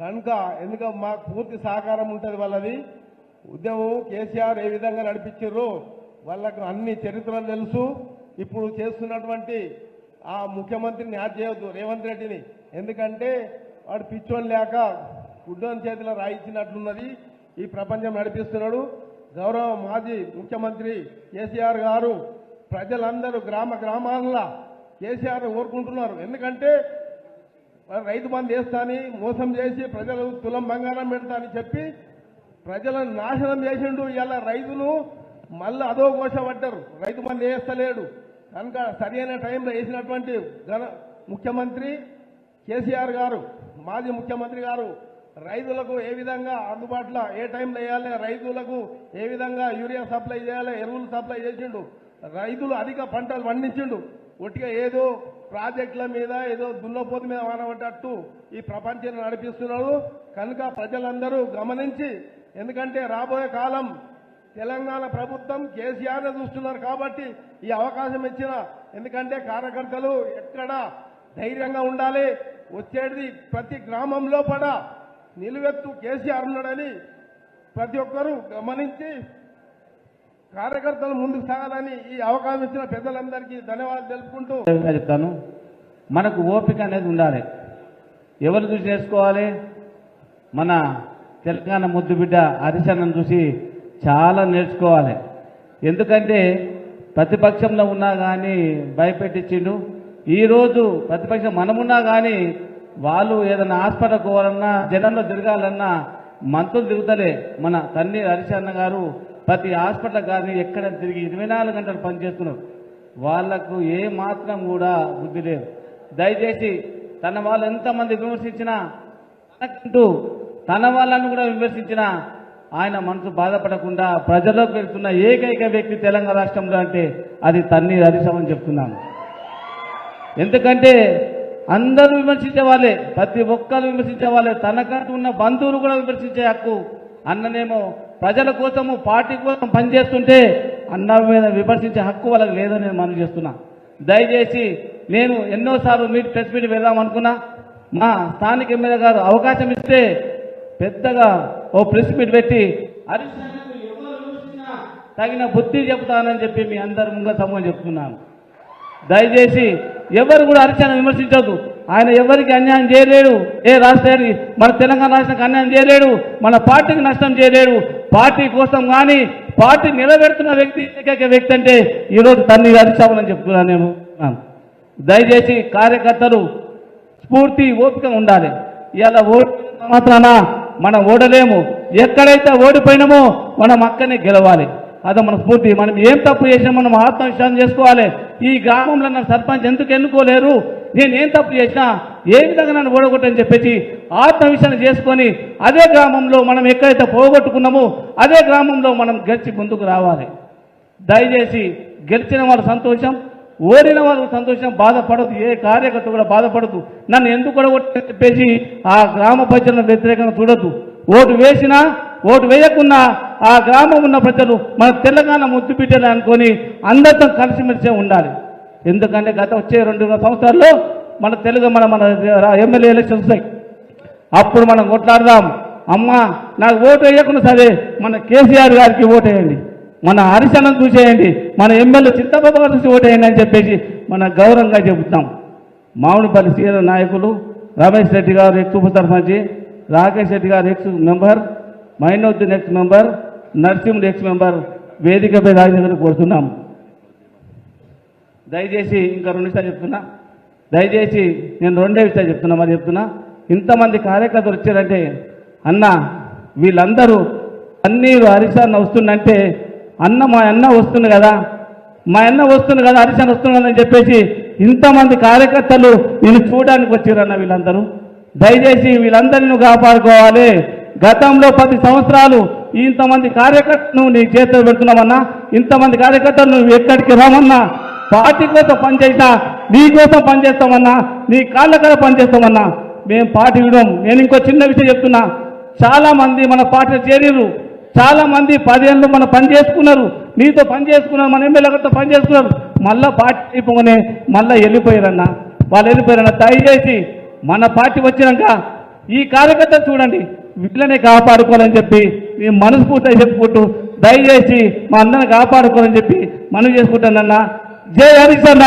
కనుక ఎందుక మాకు పూర్తి సహకారం ఉంటుంది వాళ్ళది. ఉద్యమం కేసీఆర్ ఏ విధంగా నడిపించారు వాళ్ళకు అన్ని చరిత్రలు తెలుసు. ఇప్పుడు చేస్తున్నటువంటి ఆ ముఖ్యమంత్రిని యాడ్ చేయవద్దు రేవంత్ రెడ్డిని. ఎందుకంటే వాడు పిచ్చోని లేక గుడ్డోని చేతిలో రాయించినట్లున్నది ఈ ప్రపంచం నడిపిస్తున్నాడు. గౌరవ మాజీ ముఖ్యమంత్రి కేసీఆర్ గారు ప్రజలందరూ గ్రామ గ్రామాల్లో కేసీఆర్ కోరుకుంటున్నారు. ఎందుకంటే రైతు బంధు వేస్తాని మోసం చేసి ప్రజలు తులం బంగారం పెడతా అని చెప్పి ప్రజలను నాశనం చేసిండు. ఇలా రైతును మళ్ళీ అదో ఘోష పడ్డారు రైతు బంధు వేస్తలేడు కనుక సరైన టైంలో వేసినటువంటి ఘన ముఖ్యమంత్రి కేసీఆర్ గారు మాజీ ముఖ్యమంత్రి గారు రైతులకు ఏ విధంగా అందుబాటులో ఏ టైంలో వేయాలి రైతులకు ఏ విధంగా యూరియా సప్లై చేయాలి ఎరువులు సప్లై చేసిండు రైతులు అధిక పంటలు పండించిండు. ఒట్టిగా ఏదో ప్రాజెక్టుల మీద ఏదో దున్నపోతు మీద వానబడ్డట్టు ఈ ప్రపంచాన్ని నడిపిస్తున్నాడు. కనుక ప్రజలందరూ గమనించి ఎందుకంటే రాబోయే కాలం తెలంగాణ ప్రభుత్వం కేసీఆర్నే చూస్తున్నారు కాబట్టి ఈ అవకాశం ఇచ్చిన ఎందుకంటే కార్యకర్తలు ఎక్కడ ధైర్యంగా ఉండాలి. వచ్చేది ప్రతి గ్రామంలో పడ నిలువెత్తు కేసీఆర్ ఉన్నాడని ప్రతి ఒక్కరూ గమనించి కార్యకర్తలు ముందుకు సాగాలని ఈ అవకాశం ఇచ్చిన పెద్దలందరికీ ధన్యవాదాలు తెలుపుకుంటూ చెప్తాను. మనకు ఓపిక అనేది ఉండాలి. ఎవరు చూసి నేర్చుకోవాలి? మన తెలంగాణ ముద్దు బిడ్డ హరిశన్నను చూసి చాలా నేర్చుకోవాలి. ఎందుకంటే ప్రతిపక్షంలో ఉన్నా కానీ భయపెట్టించిండు. ఈరోజు ప్రతిపక్షం మనమున్నా కానీ వాళ్ళు ఏదైనా హాస్పిటల్ పోవాలన్నా జనంలో తిరగాలన్నా మంత్రులు తిరుగుతలే మన తన్ని హరిశన్న గారు ప్రతి హాస్పిటల్ కానీ ఎక్కడ తిరిగి ఇరవై నాలుగు గంటలు పనిచేస్తున్నారు వాళ్ళకు ఏ మాత్రం కూడా బుద్ధి లేదు. దయచేసి తన వాళ్ళు ఎంతమంది విమర్శించినా తనకంటూ తన వాళ్ళను కూడా విమర్శించినా ఆయన మనసు బాధపడకుండా ప్రజల్లోకి వెళ్తున్న ఏకైక వ్యక్తి తెలంగాణ రాష్ట్రంలో అంటే అది తన్ని హరిశమని చెప్తున్నాను. ఎందుకంటే అందరూ విమర్శించే వాళ్ళే ప్రతి ఒక్కరు విమర్శించే వాళ్ళే. తనకంటూ ఉన్న బంధువులు కూడా విమర్శించే హక్కు అన్ననేమో ప్రజల కోసము పార్టీ కోసం పనిచేస్తుంటే అన్న మీద విమర్శించే హక్కు వాళ్ళకి లేదని నేను మనం చేస్తున్నా. దయచేసి నేను ఎన్నోసార్లు మీట్ ప్రెస్ మీట్ వెళ్దాం అనుకున్నా. మా స్థానిక ఎమ్మెల్యే గారు అవకాశం ఇస్తే పెద్దగా ఓ ప్రెస్ మీట్ పెట్టి తగిన బుద్ధి చెప్తానని చెప్పి మీ అందరి ముందు సమూహం చెప్తున్నాను. దయచేసి ఎవరు కూడా హరిచంద్ర విమర్శించదు ఆయన ఎవరికి అన్యాయం చేయలేడు. ఏ రాష్ట్రానికి మన తెలంగాణ రాష్ట్రానికి అన్యాయం చేయలేడు. మన పార్టీకి నష్టం చేయలేడు. పార్టీ కోసం కానీ పార్టీ నిలబెడుతున్న వ్యక్తి ఏకైక వ్యక్తి అంటే ఈరోజు తన్ని హరిచామని చెప్తున్నాను నేను. దయచేసి కార్యకర్తలు స్ఫూర్తి ఓపిక ఉండాలి. ఇలా ఓడి మాత్రాన మనం ఓడలేము. ఎక్కడైతే ఓడిపోయినామో మనం అక్కనే గెలవాలి. అదే మన స్ఫూర్తి. మనం ఏం తప్పు చేసినా మనం ఆత్మవిశ్వాసం చేసుకోవాలి. ఈ గ్రామంలో నన్ను సర్పంచ్ ఎందుకు ఎన్నుకోలేరు? నేను ఏం తప్పు చేసినా ఏ విధంగా నన్ను ఓడగొట్టని చెప్పేసి ఆత్మవిశ్వాసం చేసుకొని అదే గ్రామంలో మనం ఎక్కడైతే పోగొట్టుకున్నామో అదే గ్రామంలో మనం గెలిచి ముందుకు రావాలి. దయచేసి గెలిచిన వాళ్ళు సంతోషం ఓడిన వాళ్ళు సంతోషం బాధపడదు ఏ కార్యకర్త కూడా బాధపడదు నన్ను ఎందుకు కూడా చెప్పేసి ఆ గ్రామ ప్రజలను వ్యతిరేకంగా చూడద్దు. ఓటు వేసినా ఓటు వేయకున్నా ఆ గ్రామం ఉన్న ప్రజలు మన తెలంగాణ ముద్దు బిడ్డలు అనుకొని అందరితో కలిసిమెలిసే ఉండాలి. ఎందుకంటే గత వచ్చే రెండున్నర సంవత్సరాల్లో మన తెలుగు మన మన ఎమ్మెల్యే ఎలక్షన్స్ వస్తాయి అప్పుడు మనం కొట్లాడదాం. అమ్మా నాకు ఓటు వేయకుండా సరే మన కేసీఆర్ గారికి ఓటు వేయండి. మన హరిశనం చూసేయండి. మన ఎమ్మెల్యే చింతబాబు గారు చూసి ఓటేయండి అని చెప్పేసి మన గౌరవంగా చెబుతాం. మామిడిపల్లి సీనియర్ నాయకులు రమేష్ రెడ్డి గారు ఎక్స్ ఉప సర్పంచి రాకేష్ రెడ్డి గారు ex member Mainoddin ex member Narasimhudu ex member వేదికపై రాజేంద్ర కోరుతున్నాం. దయచేసి ఇంకా రెండు విషయాలు చెప్తున్నా. దయచేసి నేను రెండే విషయాలు చెప్తున్నా మరి చెప్తున్నా. ఇంతమంది కార్యకర్తలు వచ్చారంటే అన్న వీళ్ళందరూ అన్నీరు హరిశాన్ వస్తుందంటే అన్న మా అన్న వస్తుంది కదా మా అన్న వస్తుంది కదా హరిశాన్ వస్తుంది కదా అని చెప్పేసి ఇంతమంది కార్యకర్తలు నేను చూడడానికి వచ్చారన్న వీళ్ళందరూ. దయచేసి వీళ్ళందరినీ కాపాడుకోవాలి. గతంలో పది సంవత్సరాలు ఇంతమంది కార్యకర్తలు నీ చేతిలో పెడుతున్నామన్నా ఇంతమంది కార్యకర్తలు నువ్వు ఎక్కడికి రామన్నా పార్టీ కోసం పనిచేసినా నీ కోసం పనిచేస్తామన్నా నీ కాళ్ళ కదా పనిచేస్తామన్నా మేము పార్టీ ఇవ్వడం నేను ఇంకో చిన్న విషయం చెప్తున్నా. చాలామంది మన పార్టీలో చేరిరు చాలామంది పదేళ్ళు మన పని చేసుకున్నారు. నీతో పని చేసుకున్నారు మన ఎమ్మెల్యేలతో పని చేసుకున్నారు. మళ్ళీ పార్టీ అయిపోగానే మళ్ళీ వెళ్ళిపోయారన్న. వాళ్ళు వెళ్ళిపోయారన్న. దయచేసి మన పార్టీ వచ్చినాక ఈ కార్యకర్త చూడండి. వీళ్ళనే కాపాడుకోవాలని చెప్పి మేము మనస్ఫూర్తిగా చెప్పుకుంటూ దయచేసి మా అందరిని కాపాడుకోవాలని చెప్పి మనం చేసుకుంటానన్నా జై హరిశన్న